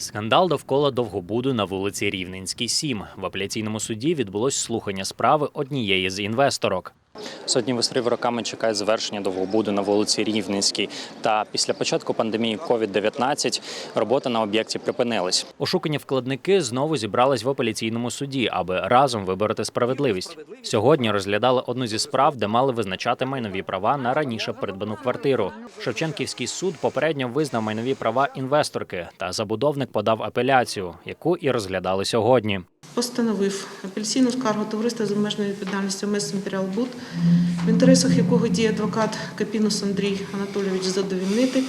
Скандал довкола довгобуду на вулиці Рівненській 7. В апеляційному суді відбулось слухання справи однієї з інвесторок. Сотні інвесторів роками чекають завершення довгобуду на вулиці Рівненській. Та після початку пандемії COVID-19 робота на об'єкті припинилась. Ошукані вкладники знову зібрались в апеляційному суді, аби разом вибороти справедливість. Сьогодні розглядали одну зі справ, де мали визначати майнові права на раніше придбану квартиру. Шевченківський суд попередньо визнав майнові права інвесторки, та забудовник подав апеляцію, яку і розглядали сьогодні. Постановив апеляційну скаргу товариства з обмеженою відповідальністю МС «Імперіал Буд», в інтересах якого діє адвокат Капінус Андрій Анатолійович задовільнити.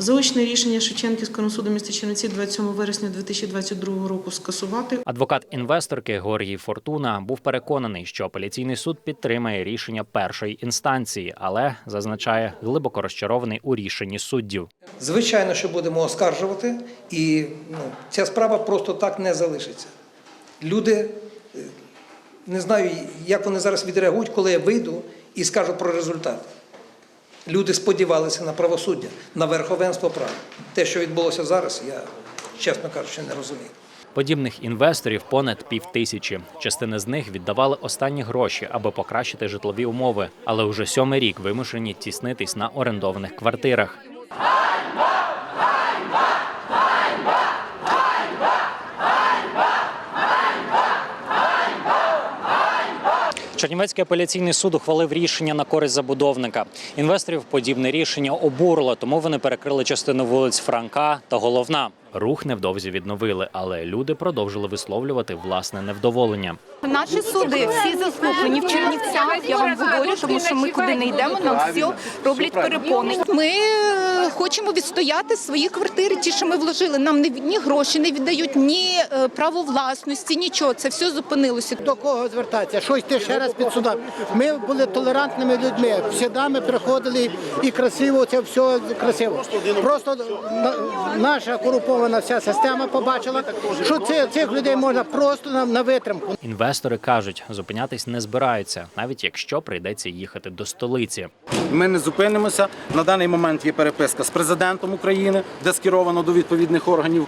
Заочне рішення Шевченківського суду міста Чернівці 27 вересня 2022 року скасувати. Адвокат інвесторки Георгій Фортуна був переконаний, що апеляційний суд підтримає рішення першої інстанції, але зазначає глибоко розчарований у рішенні суддів. Звичайно, що будемо оскаржувати, і ну, ця справа просто так не залишиться. Люди е, не знаю, як вони зараз відреагують, коли я вийду і скажу про результат. Люди сподівалися на правосуддя, на верховенство права. Те, що відбулося зараз, я, чесно кажучи, не розумію. Подібних інвесторів понад півтисячі. Частина з них віддавали останні гроші, аби покращити житлові умови, але уже сьомий рік вимушені тіснитись на орендованих квартирах. Чернівецький апеляційний суд ухвалив рішення на користь забудовника. Інвесторів подібне рішення обурило, тому вони перекрили частину вулиць Франка та Головна. Рух невдовзі відновили, але люди продовжили висловлювати власне невдоволення. Наші суди всі заслухані в Чернівцях. Я вам говорю, тому що ми куди не йдемо, нам все роблять перепони. Ми хочемо відстояти свої квартири, ті, що ми вложили. Нам ні, ні гроші не віддають, ні е, право власності, нічого. Це все зупинилося. До кого звертатися? Що йти ще раз під судом? Ми були толерантними людьми. Всіда ми приходили і красиво, це все красиво. Просто наша корумпована вся система побачила, що це, цих людей можна просто на, на витримку. Інвестори кажуть, зупинятись не збираються, навіть якщо прийдеться їхати до столиці. Ми не зупинимося. На даний момент є переписка з президентом України, де скеровано до відповідних органів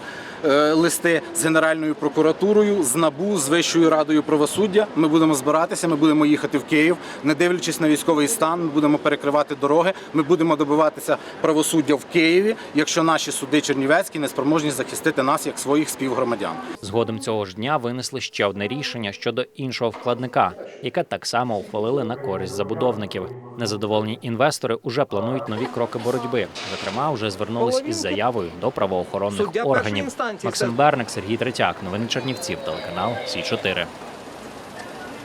листи з Генеральною прокуратурою, з НАБУ, з Вищою радою правосуддя. Ми будемо збиратися, ми будемо їхати в Київ, не дивлячись на військовий стан. Ми будемо перекривати дороги. Ми будемо добиватися правосуддя в Києві, якщо наші суди чернівецькі не спроможні захистити нас як своїх співгромадян. Згодом цього ж дня винесли ще одне рішення щодо іншого вкладника, яке так само ухвалили на користь забудовників. Незадоволені інвестори уже планують нові кроки боротьби. Зокрема, вже звернулись із заявою до правоохоронних органів. Максим Берник, Сергій Третяк, новини Чернівців, телеканал Сі 4